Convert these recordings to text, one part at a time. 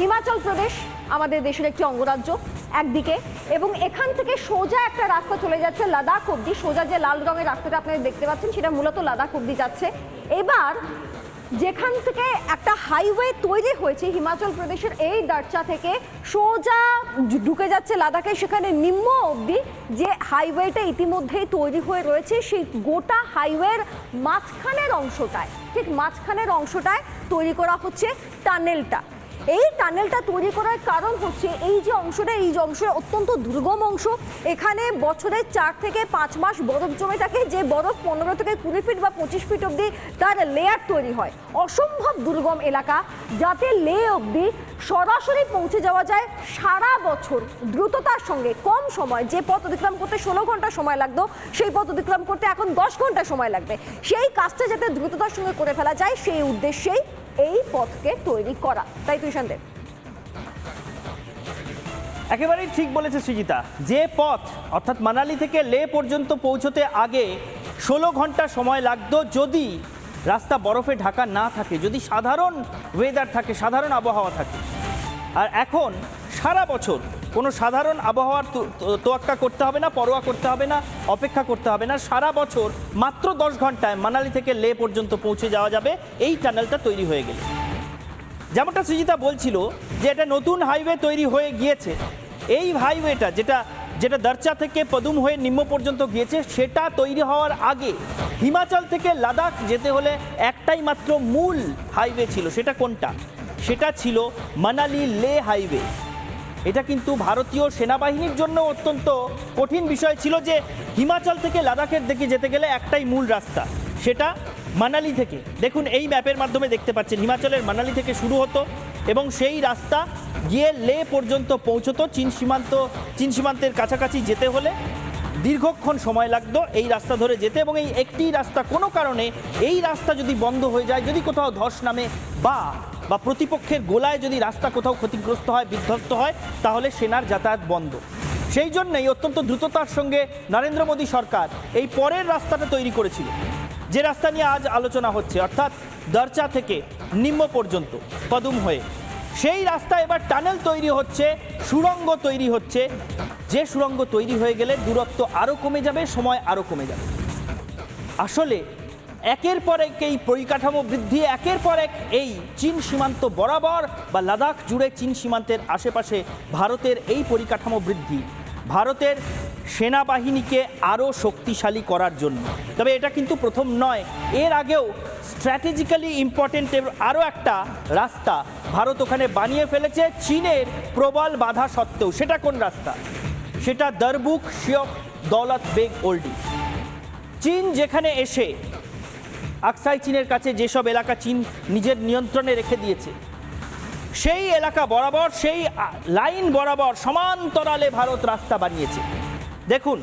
হিমাচল প্রদেশ, আমাদের দেশের একটি অঙ্গরাজ্য, একদিকে, এবং এখান থেকে সোজা একটা রাস্তা চলে যাচ্ছে লাদাখ অব্দি সোজা যে লাল রঙের রাস্তাটা আপনারা দেখতে পাচ্ছেন, সেটা মূলত লাদাখ অব্দি যাচ্ছে। এবার যেখান থেকে একটা হাইওয়ে তৈরি হয়েছে হিমাচল প্রদেশের এই দার্চা থেকে, সোজা ঢুকে যাচ্ছে লাদাখে, সেখানে নিম্ন অবধি যে হাইওয়েটা ইতিমধ্যেই তৈরি হয়ে রয়েছে, সেই গোটা হাইওয়ের মাঝখানের অংশটায়, ঠিক মাঝখানের অংশটায় তৈরি করা হচ্ছে টানেলটা। এই টানেলটা তৈরি করার কারণ হচ্ছে এই যে অংশটা, এই যে অংশ অত্যন্ত দুর্গম অংশ। এখানে বছরে চার থেকে পাঁচ মাস বরফ জমে থাকে। যে বরফ পনেরো থেকে কুড়ি ফিট বা পঁচিশ ফিট অবধি তার লেয়ার তৈরি হয়। অসম্ভব দুর্গম এলাকা, যাতে লে অবধি সরাসরি পৌঁছে যাওয়া যায় সারা বছর দ্রুততার সঙ্গে। কম সময়, যে পথ অতিক্রম করতে ষোলো ঘণ্টা সময় লাগতো, সেই পথ অতিক্রম করতে এখন দশ ঘণ্টা সময় লাগবে। সেই কাজটা যাতে দ্রুততার সঙ্গে করে ফেলা যায়, সেই উদ্দেশ্যেই এই পথকে তৈরি করা। তাই তুই সন্দেহ একেবারেই ঠিক বলেছে সৃজিতা। যে পথ, অর্থাৎ মানালি থেকে লে পর্যন্ত পৌঁছতে আগে ষোলো ঘণ্টা সময় লাগত যদি রাস্তা বরফে ঢাকা না থাকে, যদি সাধারণ ওয়েদার থাকে, সাধারণ আবহাওয়া থাকে। আর এখন সারা বছর কোনো সাধারণ আবহাওয়ার তোয়াক্কা করতে হবে না, পরোয়া করতে হবে না, অপেক্ষা করতে হবে না। সারা বছর মাত্র দশ ঘন্টায় মানালি থেকে লে পর্যন্ত পৌঁছে যাওয়া যাবে। এই টানেলটা তৈরি হয়ে গেলে। যেমনটা সুজিতা বলছিল যে এটা নতুন হাইওয়ে তৈরি হয়ে গিয়েছে। এই হাইওয়েটা যেটা যেটা দার্চা থেকে পদুম হয়ে নিম্ন পর্যন্ত গিয়েছে, সেটা তৈরি হওয়ার আগে হিমাচল থেকে লাদাখ যেতে হলে একটাই মাত্র মূল হাইওয়ে ছিল, সেটা কোনটা? সেটা ছিল মানালি লে হাইওয়ে। এটা কিন্তু ভারতীয় সেনাবাহিনীর জন্য অত্যন্ত কঠিন বিষয় ছিল যে হিমাচল থেকে লাদাখের দিকে যেতে গেলে একটাই মূল রাস্তা, সেটা মানালি থেকে। দেখুন, এই ম্যাপের মাধ্যমে দেখতে পাচ্ছেন, হিমাচলের মানালি থেকে শুরু হতো এবং সেই রাস্তা গিয়ে লে পর্যন্ত পৌঁছতো চীন সীমান্ত, চীন সীমান্তের কাছাকাছি যেতে হলে। দীর্ঘক্ষণ সময় লাগতো এই রাস্তা ধরে যেতে এবং এই একটি রাস্তা কোনো কারণে এই রাস্তা যদি বন্ধ হয়ে যায়, যদি কোথাও ধস নামে বা বা প্রতিপক্ষের গোলায় যদি রাস্তা কোথাও ক্ষতিগ্রস্ত হয়, বিধ্বস্ত হয়, তাহলে সেনার যাতায়াত বন্ধ। সেই জন্যই অত্যন্ত দ্রুততার সঙ্গে নরেন্দ্র মোদী সরকার এই পরের রাস্তাটা তৈরি করেছিল। যে রাস্তা নিয়ে আজ আলোচনা হচ্ছে, অর্থাৎ দরচা থেকে নিম্ন পর্যন্ত পদুম হয়ে। সেই রাস্তা এবার টানেল তৈরি হচ্ছে, সুড়ঙ্গ তৈরি হচ্ছে। যে সুরঙ্গ তৈরি হয়ে গেলে দূরত্ব আরও কমে যাবে, সময় আরও কমে যাবে। আসলে একের পর এক এই পরিকাঠামো বৃদ্ধি, একের পর এক এই চীন সীমান্ত বরাবর বা লাদাখ জুড়ে চীন সীমান্তের আশেপাশে ভারতের এই পরিকাঠামো বৃদ্ধি, ভারতের সেনাবাহিনীকে আরও শক্তিশালী করার জন্য। তবে এটা কিন্তু প্রথম নয়, এর আগেও স্ট্র্যাটেজিক্যালি ইম্পর্টেন্ট আরও একটা রাস্তা ভারত ওখানে বানিয়ে ফেলেছে চীনের প্রবল বাধা সত্ত্বেও। সেটা কোন রাস্তা? সেটা দরবুক শিয়ক দৌলত বেগ ওল্ডি। চীন যেখানে এসে আকসাই চীনের কাছে যেসব এলাকা চীন নিজের নিয়ন্ত্রণে রেখে দিয়েছে, সেই এলাকা বরাবর, সেই লাইন বরাবর সমান্তরালে ভারত রাস্তা বানিয়েছে। দেখুন,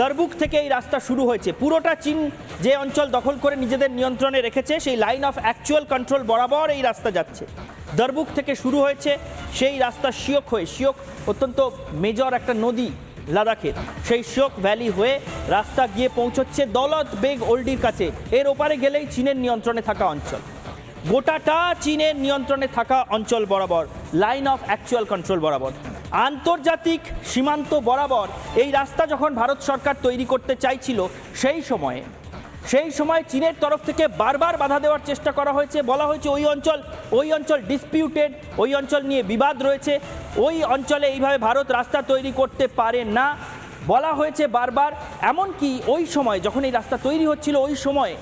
দরবুক থেকে এই রাস্তা শুরু হয়েছে। পুরোটা চীন যে অঞ্চল দখল করে নিজেদের নিয়ন্ত্রণে রেখেছে, সেই লাইন অফ অ্যাকচুয়াল কন্ট্রোল বরাবর এই রাস্তা যাচ্ছে। দরবুক থেকে শুরু হয়েছে, সেই রাস্তা শিয়ক হয়ে শিয়ক অত্যন্ত মেজর একটা নদী লাদাখের। সেই শোক ভ্যালি হয়ে রাস্তা গিয়ে পৌঁছচ্ছে দলত বেগ ওল্ডির কাছে। এর ওপারে গেলেই চীনের নিয়ন্ত্রণে থাকা অঞ্চল। গোটাটা চীনের নিয়ন্ত্রণে থাকা অঞ্চল বরাবর লাইন অফ অ্যাকচুয়াল কন্ট্রোল বরাবর। আন্তর্জাতিক সীমান্ত বরাবর এই রাস্তা যখন ভারত সরকার তৈরি করতে চাইছিল, সেই সময়ে সেই সময় চীনের তরফ থেকে বারবার বাধা দেওয়ার চেষ্টা করা হয়েছে। বলা হয়েছে ওই অঞ্চল ওই অঞ্চল ডিসপিউটেড ওই অঞ্চল নিয়ে বিবাদ রয়েছে। ওই অঞ্চলে এইভাবে ভারত রাস্তা তৈরি করতে পারে না। বলা হয়েছে বারবার, এমনকি ওই সময় যখন এই রাস্তা তৈরি হচ্ছিল, ওই সময়ে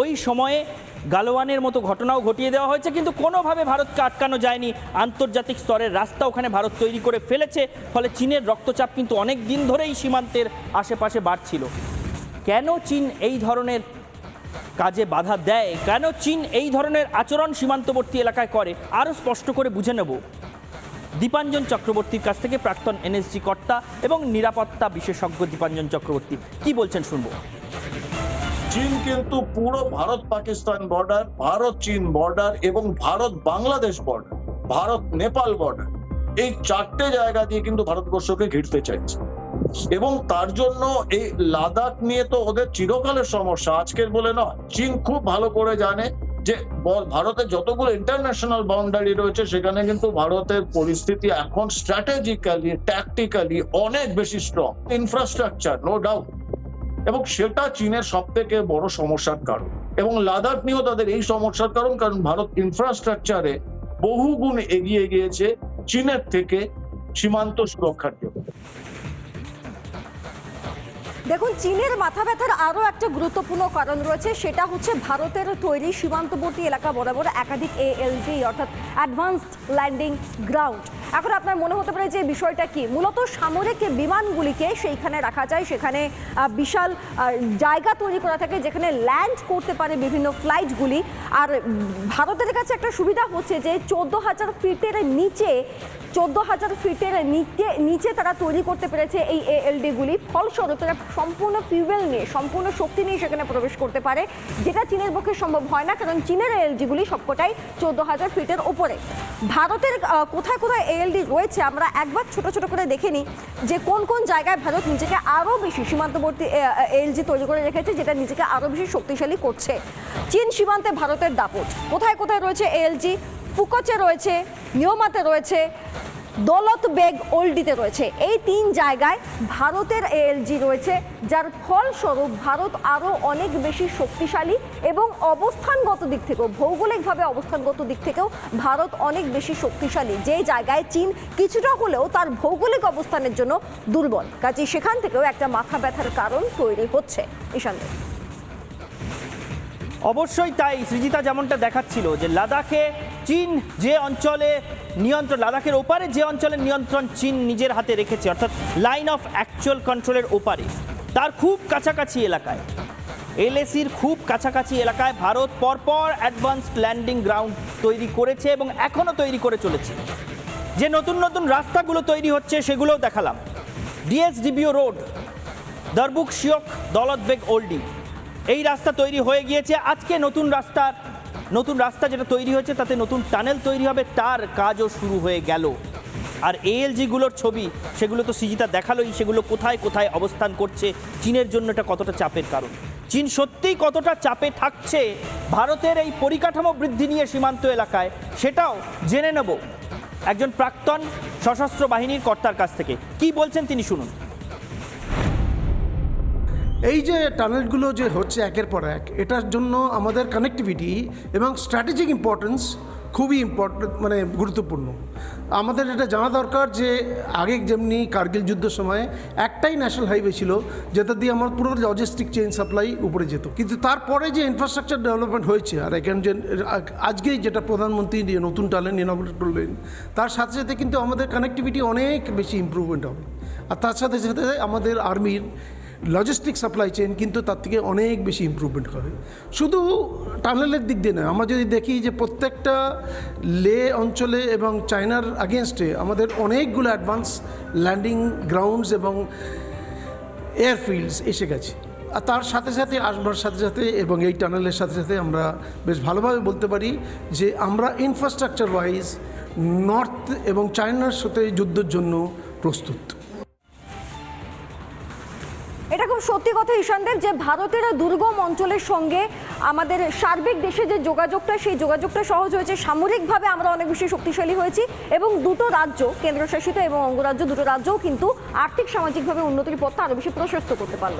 ওই সময়ে গালোয়ানের মতো ঘটনাও ঘটিয়ে দেওয়া হয়েছে। কিন্তু কোনোভাবে ভারতকে আটকানো যায়নি। আন্তর্জাতিক স্তরের রাস্তা ওখানে ভারত তৈরি করে ফেলেছে। ফলে চীনের রক্তচাপ কিন্তু অনেক দিন ধরেই সীমান্তের আশেপাশে বাড়ছিল। কেন চীন এই ধরনের কাজে বাধা দেয়? কেন চীন এই ধরনের আচরণ সীমান্তবর্তী এলাকায় করে? আরও স্পষ্ট করে বুঝে নেব। দীপাঞ্জন চক্রবর্তীর কাছ থেকে প্রাক্তন এনএসজি কর্তা এবং নিরাপত্তা বিশেষজ্ঞ দীপাঞ্জন চক্রবর্তী, কি বলছেন শুনব? চীন কিন্তু পুরো ভারত পাকিস্তান বর্ডার ভারত চীন বর্ডার এবং ভারত বাংলাদেশ বর্ডার ভারত নেপাল বর্ডার এই চারটে জায়গা দিয়ে কিন্তু ভারতবর্ষকে ঘিরতে চাইছে। এবং তার জন্য এই লাদাখ নিয়ে তো ওদের চিরকালের সমস্যা। আজকের বলে নয়। চীন খুব ভালো করে জানে যে ভারতের যতগুলো ইন্টারন্যাশনাল বাউন্ডারি রয়েছে, সেখানে কিন্তু ভারতের পরিস্থিতি এখন স্ট্র্যাটেজিক্যালি ট্যাকটিক্যালি অনেক বেশি স্ট্রং ইনফ্রাস্ট্রাকচার নো ডাউট এবং সেটা চীনের সব থেকে বড় সমস্যার কারণ। এবং লাদাখ নিয়েও তাদের এই সমস্যার কারণ কারণ ভারত ইনফ্রাস্ট্রাকচারে বহুগুণ এগিয়ে গিয়েছে চীনের থেকে সীমান্ত সুরক্ষার জন্য। দেখুন, চীনের মাথা ব্যথার আরও একটা গুরুত্বপূর্ণ কারণ রয়েছে, সেটা হচ্ছে ভারতের তৈরি সীমান্তবর্তী এলাকা বরাবর একাধিক এএলজি অর্থাৎ অ্যাডভান্সড ল্যান্ডিং গ্রাউন্ড এখন আপনার মনে হতে পারে যে বিষয়টা কি? মূলত সামরিক বিমানগুলিকে সেইখানে রাখা যায়, সেখানে বিশাল জায়গা তৈরি করা থাকে, যেখানে ল্যান্ড করতে পারে বিভিন্ন ফ্লাইটগুলি আর ভারতের কাছে একটা সুবিধা হচ্ছে যে চোদ্দ হাজার ফিটের নিচে চোদ্দ হাজার ফিটের নিচে নিচে তারা তৈরি করতে পেরেছে এই এএলডি গুলি। ফলস্বরূপ তারা সম্পূর্ণ ফিউয়েল নিয়ে, সম্পূর্ণ শক্তি নিয়ে সেখানে প্রবেশ করতে পারে, যেটা চীনের পক্ষে সম্ভব হয় না, কারণ চীনের এএলডি গুলি সবকটাই চোদ্দ হাজার ফিটের ওপরে। ভারতের কোথায় কোথায় এএলডি রয়েছে, আমরা একবার ছোট ছোট করে দেখে নিই যে কোন কোন জায়গায় ভারত নিজেকে আরও বেশি সীমান্তবর্তী এএলজি তৈরি করে রেখেছে, যেটা নিজেকে আরও বেশি শক্তিশালী করছে। চীন সীমান্তে ভারতের দাপট। কোথায় কোথায় রয়েছে এএলজি ফুকোচে রয়েছে, নিয়মাতে রয়েছে, দৌলত বেগ ওল্ডিতে রয়েছে। এই তিন জায়গায় ভারতের এএলজি রয়েছে, যার ফলস্বরূপ ভারত আরও অনেক বেশি শক্তিশালী এবং অবস্থানগত দিক থেকেও, ভৌগোলিকভাবে অবস্থানগত দিক থেকেও ভারত অনেক বেশি শক্তিশালী। যে জায়গায় চীন কিছুটা হলেও তার ভৌগোলিক অবস্থানের জন্য দুর্বল। কাজে সেখান থেকেও একটা মাথা ব্যথার কারণ তৈরি হচ্ছে ঈশান অবশ্যই তাই সৃজিতা যেমনটা দেখাচ্ছিল যে লাদাখে চীন যে অঞ্চলে নিয়ন্ত্রণ, লাদাখের ওপারে যে অঞ্চলের নিয়ন্ত্রণ চীন নিজের হাতে রেখেছে, অর্থাৎ লাইন অফ অ্যাকচুয়াল কন্ট্রোলের ওপারে। তার খুব কাছাকাছি এলাকায়। এলএসির খুব কাছাকাছি এলাকায় ভারত পরপর অ্যাডভান্সড ল্যান্ডিং গ্রাউন্ড তৈরি করেছে এবং এখনও তৈরি করে চলেছে। যে নতুন নতুন রাস্তাগুলো তৈরি হচ্ছে সেগুলোও দেখালাম। ডিএসডিবিও রোড, দরবুক শিয়ক দলতবেগ ওল্ডি এই রাস্তা তৈরি হয়ে গিয়েছে। আজকে নতুন রাস্তার নতুন রাস্তা যেটা তৈরি হয়েছে, তাতে নতুন টানেল তৈরি হবে, তার কাজও শুরু হয়ে গেল। আর এএলজিগুলোর ছবি, সেগুলো তো সিজিতা দেখালোই, সেগুলো কোথায় কোথায় অবস্থান করছে, চীনের জন্য এটা কতটা চাপের কারণ? চীন সত্যিই কতটা চাপে থাকছে? ভারতের এই পরিকাঠামো বৃদ্ধি নিয়ে সীমান্ত এলাকায়, সেটাও জেনে নেব। একজন প্রাক্তন সশস্ত্র বাহিনীর কর্তার কাছ থেকে। কি বলছেন তিনি শুনুন। এই যে টানেলগুলো যে হচ্ছে একের পর এক, এটার জন্য আমাদের কানেক্টিভিটি এবং স্ট্র্যাটেজিক ইম্পর্টেন্স খুবই ইম্পর্টেন্ট মানে গুরুত্বপূর্ণ। আমাদের এটা জানা দরকার যে আগে যেমনি কার্গিল যুদ্ধের সময় একটাই ন্যাশনাল হাইওয়ে ছিল, যেটা দিয়ে আমার পুরো লজিস্টিক চেইন সাপ্লাই উপরে যেত। কিন্তু তারপরে যে ইনফ্রাস্ট্রাকচার ডেভেলপমেন্ট হয়েছে, আর এখানে যে, আজকেই যেটা প্রধানমন্ত্রী নতুন টানেল ইনগ্রেট করলেন, তার সাথে সাথে কিন্তু আমাদের কানেক্টিভিটি অনেক বেশি ইম্প্রুভমেন্ট হবে। আর তার সাথে সাথে আমাদের আর্মির লজিস্টিক সাপ্লাই চেইন কিন্তু তার থেকে অনেক বেশি ইম্প্রুভমেন্ট করে। শুধু টানেলের দিক দিয়ে নয়, আমরা যদি দেখি যে প্রত্যেকটা লে অঞ্চলে এবং চায়নার আগেনস্টে আমাদের অনেকগুলো অ্যাডভান্স ল্যান্ডিং গ্রাউন্ডস এবং এয়ারফিল্ডস এসে গেছে। আর তার সাথে সাথে আসবার সাথে সাথে এবং এই টানেলের সাথে সাথে আমরা বেশ ভালোভাবে বলতে পারি যে আমরা ইনফ্রাস্ট্রাকচার ওয়াইজ নর্থ এবং চায়নার সাথে যুদ্ধের জন্য প্রস্তুত। সত্যি কথা ঈশানদেব যে ভারতের দুর্গম অঞ্চলের সঙ্গে আমাদের সার্বিক দেশে যে যোগাযোগটা, সেই যোগাযোগটা সহজ হয়েছে। সামরিকভাবে আমরা অনেক বেশি শক্তিশালী হয়েছি এবং দুটো রাজ্য, কেন্দ্রশাসিত এবং অঙ্গরাজ্য, দুটো রাজ্যও কিন্তু আর্থিক, সামাজিকভাবে উন্নতির পথটা আরও বেশি প্রশস্ত করতে পারল।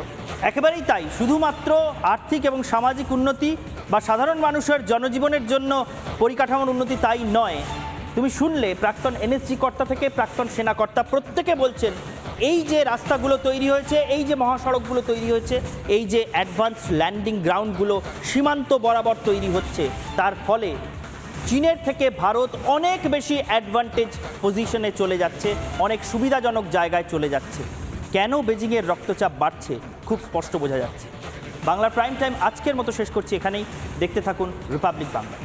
একেবারেই তাই। শুধুমাত্র আর্থিক এবং সামাজিক উন্নতি বা সাধারণ মানুষের জনজীবনের জন্য পরিকাঠামোর উন্নতি তাই নয়। তুমি শুনলে প্রাক্তন এনএসজি কর্তা থেকে প্রাক্তন সেনাকর্তা প্রত্যেকে বলছেন এই যে রাস্তাগুলো তৈরি হয়েছে, এই যে মহাসড়কগুলো তৈরি হয়েছে, এই যে অ্যাডভান্স ল্যান্ডিং গ্রাউন্ডগুলো সীমান্ত বরাবর তৈরি হচ্ছে, তার ফলে চীনের থেকে ভারত অনেক বেশি অ্যাডভান্টেজ পজিশনে চলে যাচ্ছে, অনেক সুবিধাজনক জায়গায় চলে যাচ্ছে। কেন বেজিংয়ের রক্তচাপ বাড়ছে? খুব স্পষ্ট বোঝা যাচ্ছে। বাংলা প্রাইম টাইম আজকের মতো শেষ করছি এখানেই। দেখতে থাকুন রিপাবলিক বাংলা